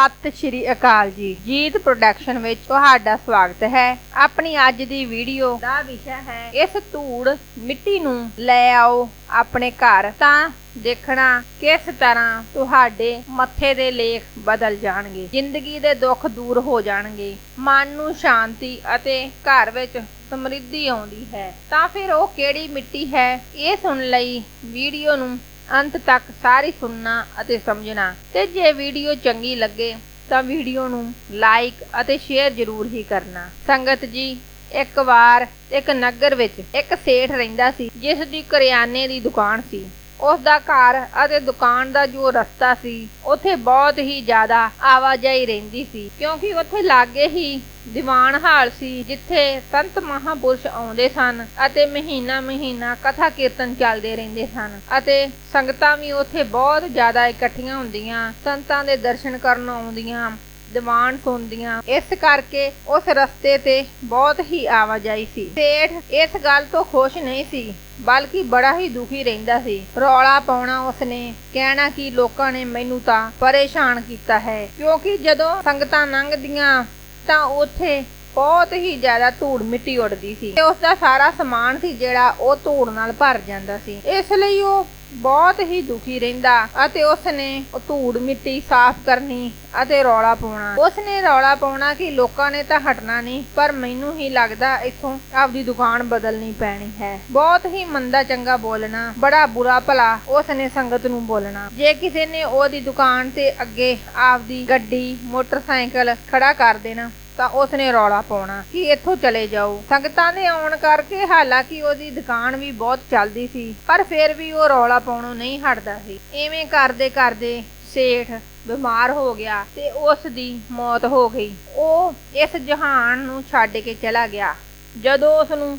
ਸਤਿ ਸ਼੍ਰੀ ਅਕਾਲ ਜੀ। ਜੀਤ ਪ੍ਰੋਡਕਸ਼ਨ ਵਿੱਚ ਤੁਹਾਡਾ ਸਵਾਗਤ ਹੈ। ਆਪਣੀ ਅੱਜ ਦੀ ਵੀਡੀਓ ਦਾ ਵਿਸ਼ਾ ਹੈ, ਇਸ ਧੂੜ ਮਿੱਟੀ ਨੂੰ ਲੈ ਆਓ ਆਪਣੇ ਘਰ, ਤਾਂ ਦੇਖਣਾ ਕਿਸ ਤਰ੍ਹਾਂ ਤੁਹਾਡੇ ਮੱਥੇ ਦੇ ਲੇਖ ਬਦਲ ਜਾਣਗੇ, ਜ਼ਿੰਦਗੀ ਦੇ ਦੁੱਖ ਦੂਰ ਹੋ ਜਾਣਗੇ, ਮਨ ਨੂੰ ਸ਼ਾਂਤੀ ਅਤੇ ਘਰ ਵਿੱਚ ਸਮਰਿੱਧੀ ਆਉਂਦੀ ਹੈ। ਤਾਂ ਫਿਰ ਉਹ ਕਿਹੜੀ ਮਿੱਟੀ ਹੈ? ਇਹ ਸੁਣ ਲਈ ਵੀਡੀਓ ਨੂੰ ਅੰਤ ਤੱਕ ਸਾਰੀ ਸੁਣਨਾ ਅਤੇ ਸਮਝਣਾ। ਤੇ ਜੇ ਵੀਡੀਓ ਚੰਗੀ ਲੱਗੇ, ਤਾਂ ਵੀਡੀਓ ਨੂੰ ਲਾਈਕ ਅਤੇ ਸ਼ੇਅਰ ਜ਼ਰੂਰ ਹੀ ਕਰਨਾ। ਸੰਗਤ ਜੀ, ਇੱਕ ਵਾਰ ਇੱਕ ਨਗਰ ਵਿੱਚ ਇੱਕ ਸੇਠ ਰਹਿੰਦਾ ਸੀ, ਜਿਸ ਦੀ ਕਰਿਆਨੇ ਦੀ ਦੁਕਾਨ ਸੀ। ਉਸ ਦਾ ਘਰ ਅਤੇ ਦੁਕਾਨ ਦਾ ਜੋ ਰਸਤਾ ਸੀ, ਉੱਥੇ ਬਹੁਤ ਹੀ ਜ਼ਿਆਦਾ ਆਵਾਜਾਈ ਰਹਿੰਦੀ ਸੀ, ਕਿਉਂਕਿ ਉੱਥੇ ਲਾਗੇ ਹੀ ਦੀਵਾਨ ਹਾਲ ਸੀ, ਜਿੱਥੇ ਸੰਤ ਮਹਾਪੁਰਸ਼ ਆਉਂਦੇ ਸਨ ਅਤੇ ਮਹੀਨਾ ਮਹੀਨਾ ਕਥਾ ਕੀਰਤਨ ਚੱਲਦੇ ਰਹਿੰਦੇ ਸਨ ਅਤੇ ਸੰਗਤਾਂ ਵੀ ਉੱਥੇ ਬਹੁਤ ਜ਼ਿਆਦਾ ਇਕੱਠੀਆਂ ਹੁੰਦੀਆਂ, ਸੰਤਾਂ ਦੇ ਦਰਸ਼ਨ ਕਰਨ ਆਉਂਦੀਆਂ ਦੀਵਾਨ ਸੁਣਦੀਆਂ ਇਸ ਕਰਕੇ ਉਸ ਰਸਤੇ ਤੇ ਬਹੁਤ ਹੀ ਆਵਾਜਾਈ ਸੀ। ਸੇਠ ਇਸ ਗੱਲ ਤੋਂ ਖੁਸ਼ ਨਹੀਂ ਸੀ, ਬਲਕਿ ਬੜਾ ਹੀ ਦੁਖੀ ਰਹਿੰਦਾ ਸੀ। ਰੌਲਾ ਪਾਉਣਾ ਉਸਨੇ, ਕਹਿਣਾ ਕਿ ਲੋਕਾਂ ਨੇ ਮੈਨੂੰ ਤਾਂ ਪਰੇਸ਼ਾਨ ਕੀਤਾ ਹੈ, ਕਿਉਂਕਿ ਜਦੋਂ ਸੰਗਤਾਂ ਲੰਘਦੀਆਂ ਤਾਂ ਉੱਥੇ ਬਹੁਤ ਹੀ ਜ਼ਿਆਦਾ ਧੂੜ ਮਿੱਟੀ ਉੱਡਦੀ ਸੀ ਤੇ ਉਸ ਦਾ ਸਾਰਾ ਸਮਾਨ ਸੀ ਜਿਹੜਾ ਉਹ ਧੂੜ ਨਾਲ ਭਰ ਜਾਂਦਾ ਸੀ। ਇਸ ਲਈ ਉਹ ਬਹੁਤ ਹੀ ਦੁਖੀ ਰਹਿੰਦਾ ਅਤੇ ਉਸਨੇ ਉਹ ਧੂੜ ਮਿੱਟੀ ਸਾਫ਼ ਕਰਨੀ ਅਤੇ ਰੌਲਾ ਪਾਉਣਾ। ਉਸਨੇ ਰੌਲਾ ਪਾਉਣਾ ਕਿ ਲੋਕਾਂ ਨੇ ਤਾਂ ਹਟਣਾ ਨਹੀਂ, ਪਰ ਮੈਨੂੰ ਹੀ ਲੱਗਦਾ ਇਥੋਂ ਆਪਦੀ ਦੁਕਾਨ ਬਦਲਣੀ ਪੈਣੀ ਹੈ। ਬਹੁਤ ਹੀ ਮੰਦਾ ਚੰਗਾ ਬੋਲਣਾ, ਬੜਾ ਬੁਰਾ ਭਲਾ ਉਸਨੇ ਸੰਗਤ ਨੂੰ ਬੋਲਣਾ। ਜੇ ਕਿਸੇ ਨੇ ਉਹਦੀ ਦੁਕਾਨ ਤੇ ਅੱਗੇ ਆਪਦੀ ਗੱਡੀ, ਮੋਟਰਸਾਈਕਲ ਖੜਾ ਕਰ ਦੇਣਾ ਤਾਂ ਉਸਨੇ ਰੌਲਾ ਪਾਉਣਾ ਕਿ ਇੱਥੋਂ ਚਲੇ ਜਾਓ। ਸੰਗਤਾਂ ਦੇ ਆਉਣ ਕਰਕੇ ਹਾਲਾਂਕਿ ਉਹਦੀ ਦੁਕਾਨ ਵੀ ਬਹੁਤ ਚੱਲਦੀ ਸੀ, ਪਰ ਫਿਰ ਵੀ ਉਹ ਰੌਲਾ ਪਾਉਣੋਂ ਨਹੀਂ ਹਟਦਾ ਸੀ। ਐਵੇਂ ਕਰਦੇ ਕਰਦੇ ਸੇਠ ਬਿਮਾਰ ਹੋ ਗਿਆ ਤੇ ਉਸ ਦੀ ਮੌਤ ਹੋ ਗਈ। ਉਹ ਇਸ ਜਹਾਨ ਨੂੰ ਛੱਡ ਕੇ ਚਲਾ ਗਿਆ। ਜਦੋਂ ਉਸ ਨੂੰ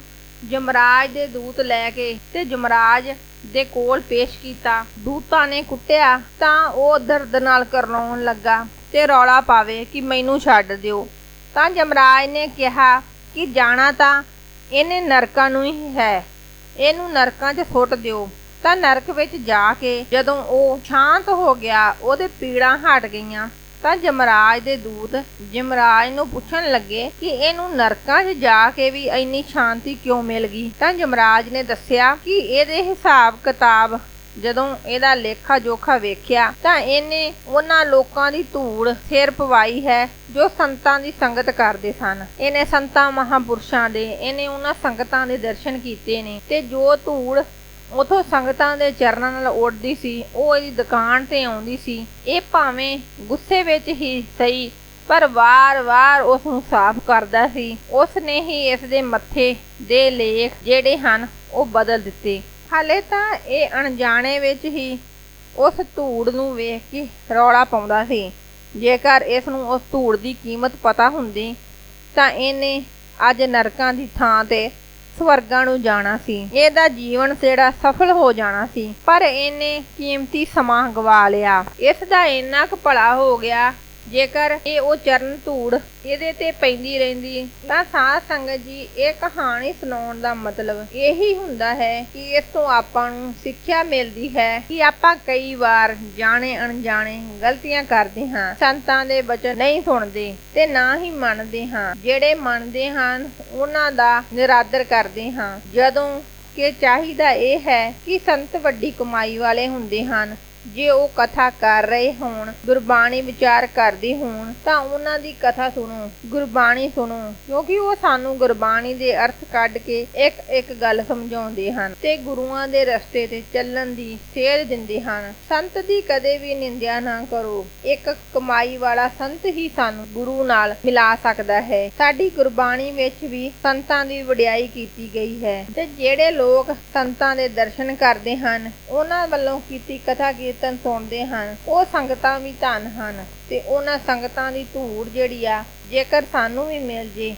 ਜਮਰਾਜ ਦੇ ਦੂਤ ਲੈ ਕੇ ਤੇ ਜਮਰਾਜ ਦੇ ਕੋਲ ਪੇਸ਼ ਕੀਤਾ, ਦੂਤਾਂ ਨੇ ਕੁੱਟਿਆ ਤਾਂ ਉਹ ਦਰਦ ਨਾਲ ਕਰਲਾਉਣ ਲੱਗਾ ਤੇ ਰੌਲਾ ਪਾਵੇ ਕਿ ਮੈਨੂੰ ਛੱਡ ਦਿਓ। ਤਾਂ ਜਮਰਾਜ ਨੇ ਕਿਹਾ ਕਿ ਜਾਣਾ ਤਾਂ ਇਹਨੇ ਨਰਕਾਂ ਨੂੰ ਹੀ ਹੈ। ਇਹਨੂੰ ਨਰਕਾਂ 'ਚ ਸੁੱਟ ਦਿਓ। ਤਾਂ ਨਰਕ ਵਿੱਚ ਜਾ ਕੇ ਜਦੋਂ ਉਹ ਸ਼ਾਂਤ ਹੋ ਗਿਆ, ਉਹਦੇ ਪੀੜਾਂ ਹਟ ਗਈਆਂ। ਤਾਂ ਜਮਰਾਜ ਦੇ ਦੂਤ ਜਮਰਾਜ ਨੂੰ ਪੁੱਛਣ ਲੱਗੇ ਕਿ ਇਹਨੂੰ ਨਰਕਾਂ 'ਚ ਜਾ ਕੇ ਵੀ ਇੰਨੀ ਸ਼ਾਂਤੀ ਕਿਉਂ ਮਿਲ ਗਈ? ਤਾਂ ਜਮਰਾਜ ਨੇ ਦੱਸਿਆ ਕਿ ਇਹਦੇ ਹਿਸਾਬ ਕਿਤਾਬ ਜਦੋਂ ਇਹਦਾ ਲੇਖਾ ਜੋਖਾ ਵੇਖਿਆ ਤਾਂ ਇਹਨੇ ਉਹਨਾਂ ਲੋਕਾਂ ਦੀ ਧੂੜ ਸਿਰ ਪਵਾਈ ਹੈ ਜੋ ਸੰਤਾਂ ਦੀ ਸੰਗਤ ਕਰਦੇ ਸਨ। ਇਹਨੇ ਸੰਤਾਂ ਮਹਾਪੁਰਸ਼ਾਂ ਦੇ, ਇਹਨੇ ਉਹਨਾਂ ਸੰਗਤਾਂ ਦੇ ਦਰਸ਼ਨ ਕੀਤੇ ਨੇ ਤੇ ਜੋ ਧੂੜ ਉਥੋਂ ਸੰਗਤਾਂ ਦੇ ਚਰਨਾਂ ਨਾਲ ਉੱਡਦੀ ਸੀ, ਉਹ ਇਹਦੀ ਦੁਕਾਨ ਤੇ ਆਉਂਦੀ ਸੀ। ਇਹ ਭਾਵੇਂ ਗੁੱਸੇ ਵਿੱਚ ਹੀ ਸਹੀ, ਪਰ ਵਾਰ-ਵਾਰ ਉਸ ਨੂੰ ਸਾਫ਼ ਕਰਦਾ ਸੀ। ਉਸ ਨੇ ਹੀ ਇਸ ਦੇ ਮੱਥੇ ਦੇ ਲੇਖ ਜਿਹੜੇ ਹਨ, ਉਹ ਬਦਲ ਦਿੱਤੇ। ਹਾਲੇ ਤਾਂ ਇਹ ਅਣਜਾਣੇ ਵਿੱਚ ਹੀ ਉਸ ਧੂੜ ਨੂੰ ਵੇਖ ਕੇ ਰੌਲਾ ਪਾਉਂਦਾ ਸੀ। ਜੇਕਰ ਇਸ ਨੂੰ ਉਸ ਧੂੜ ਦੀ ਕੀਮਤ ਪਤਾ ਹੁੰਦੀ, ਤਾਂ ਇਹਨੇ ਅੱਜ ਨਰਕਾਂ ਦੀ ਥਾਂ ਤੇ ਸਵਰਗਾਂ ਨੂੰ ਜਾਣਾ ਸੀ। ਇਹਦਾ ਜੀਵਨ ਜਿਹੜਾ ਸਫਲ ਹੋ ਜਾਣਾ ਸੀ, ਪਰ ਇਹਨੇ ਕੀਮਤੀ ਸਮਾਂ ਗਵਾ ਲਿਆ। ਇਸ ਦਾ ਇੰਨਾ ਕੁ ਭਲਾ ਹੋ ਗਿਆ ਜੇਕਰ ਇਹ ਉਹ ਚਰਨ ਧੂੜ ਇਹਦੇ ਤੇ ਪੈਂਦੀ ਰਹਿੰਦੀ ਤਾਂ ਸਾਧ ਸੰਗਤ ਜੀ, ਇਹ ਕਹਾਣੀ ਸੁਣਾਉਣ ਦਾ ਮਤਲਬ ਇਹੀ ਹੁੰਦਾ ਹੈ ਕਿ ਇਸ ਤੋਂ ਆਪਾਂ ਨੂੰ ਸਿੱਖਿਆ ਮਿਲਦੀ ਹੈ ਕਿ ਆਪਾਂ ਕਈ ਵਾਰ ਜਾਣੇ ਅਣਜਾਣੇ ਗਲਤੀਆਂ ਕਰਦੇ ਹਾਂ, ਸੰਤਾਂ ਦੇ ਬਚਨ ਨਹੀਂ ਸੁਣਦੇ ਤੇ ਨਾ ਹੀ ਮੰਨਦੇ ਹਾਂ। ਜਿਹੜੇ ਮੰਨਦੇ ਹਨ, ਉਹਨਾਂ ਦਾ ਨਿਰਾਦਰ ਕਰਦੇ ਹਾਂ। ਜਦੋਂ ਕਿ ਚਾਹੀਦਾ ਇਹ ਹੈ ਕਿ ਸੰਤ ਵੱਡੀ ਕਮਾਈ ਵਾਲੇ ਹੁੰਦੇ ਹਨ ਜੇ ਉਹ ਕਥਾ ਕਰ ਰਹੇ ਹੋਣ, ਗੁਰਬਾਣੀ ਵਿਚਾਰ ਕਰਦੇ ਹੋਣ, ਤਾਂ ਉਹਨਾਂ ਦੀ ਕਥਾ ਸੁਣੋ, ਗੁਰਬਾਣੀ ਸੁਣੋ, ਕਿਉਂਕਿ ਉਹ ਸਾਨੂੰ ਗੁਰਬਾਣੀ ਦੇ ਅਰਥ ਕੱਢ ਕੇ ਇੱਕ ਇੱਕ ਗੱਲ ਸਮਝਾਉਂਦੇ ਹਨ ਤੇ ਗੁਰੂਆਂ ਦੇ ਰਸਤੇ ਤੇ ਚੱਲਣ ਦੀ ਸੇਧ ਦਿੰਦੇ ਹਨ। ਸੰਤ ਦੀ ਕਦੇ ਵੀ ਨਿੰਦਿਆ ਨਾ ਕਰੋ। ਇੱਕ ਕਮਾਈ ਵਾਲਾ ਸੰਤ ਹੀ ਸਾਨੂੰ ਗੁਰੂ ਨਾਲ ਮਿਲਾ ਸਕਦਾ ਹੈ। ਸਾਡੀ ਗੁਰਬਾਣੀ ਵਿੱਚ ਵੀ ਸੰਤਾਂ ਦੀ ਵਡਿਆਈ ਕੀਤੀ ਗਈ ਹੈ ਤੇ ਜਿਹੜੇ ਲੋਕ ਸੰਤਾਂ ਦੇ ਦਰਸ਼ਨ ਕਰਦੇ ਹਨ, ਉਹਨਾਂ ਵੱਲੋਂ ਕੀਤੀ ਕਥਾ ਕੀਰਤਨ ਸੁਣਦੇ ਹਨ, ਉਹ ਸੰਗਤਾਂ ਵੀ ਧਨ ਹਨ ਤੇ ਉਹਨਾਂ ਸੰਗਤਾਂ ਦੀ ਧੂੜ ਜਿਹੜੀ ਆ, ਜੇਕਰ ਸਾਨੂੰ ਵੀ ਮਿਲ ਜੇ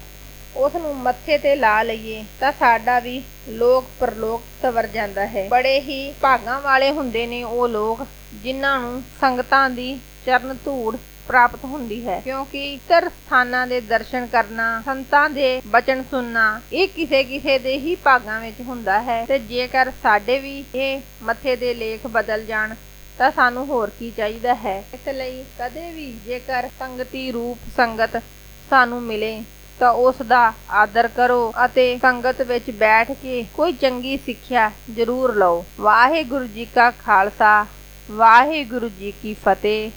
ਉਸ ਨੂੰ ਮੱਥੇ ਤੇ ਲਾ ਲਈਏ, ਤਾਂ ਸਾਡਾ ਵੀ ਲੋਕ ਪਰਲੋਕ ਸਵਰ ਜਾਂਦਾ ਹੈ। ਬੜੇ ਹੀ ਭਾਗਾਂ ਵਾਲੇ ਹੁੰਦੇ ਨੇ ਉਹ ਲੋਕ, ਜਿਨ੍ਹਾਂ ਨੂੰ ਸੰਗਤਾਂ ਦੀ ਚਰਨ ਧੂੜ ਪ੍ਰਾਪਤ ਹੁੰਦੀ ਹੈ। ਕਿਉਂਕਿ ਇਤਰ ਸਥਾਨਾਂ ਦੇ ਦਰਸ਼ਨ ਕਰਨਾ, ਸੰਤਾਂ ਦੇ ਬਚਨ ਸੁਣਨਾ, ਇਹ ਕਿਸੇ ਕਿਸੇ ਦੇ ਹੀ ਭਾਗਾਂ ਵਿੱਚ ਹੁੰਦਾ ਹੈ ਤੇ ਜੇਕਰ ਸਾਡੇ ਵੀ ਇਹ ਮੱਥੇ ਦੇ ਲੇਖ ਬਦਲ ਜਾਣ ਤਾਂ ਸਾਨੂੰ ਹੋਰ ਕੀ ਚਾਹੀਦਾ ਹੈ? ਇਸ ਲਈ ਕਦੇ ਵੀ ਜੇਕਰ ਸੰਗਤੀ ਰੂਪ ਸੰਗਤ ਸਾਨੂੰ ਮਿਲੇ, ਤਾਂ ਉਸ ਦਾ ਆਦਰ ਕਰੋ ਅਤੇ ਸੰਗਤ ਵਿੱਚ ਬੈਠ ਕੇ ਕੋਈ ਚੰਗੀ ਸਿੱਖਿਆ ਜ਼ਰੂਰ ਲਓ। ਵਾਹਿਗੁਰੂ ਜੀ ਕਾ ਖਾਲਸਾ, ਵਾਹਿਗੁਰੂ ਜੀ ਕੀ ਫਤਿਹ।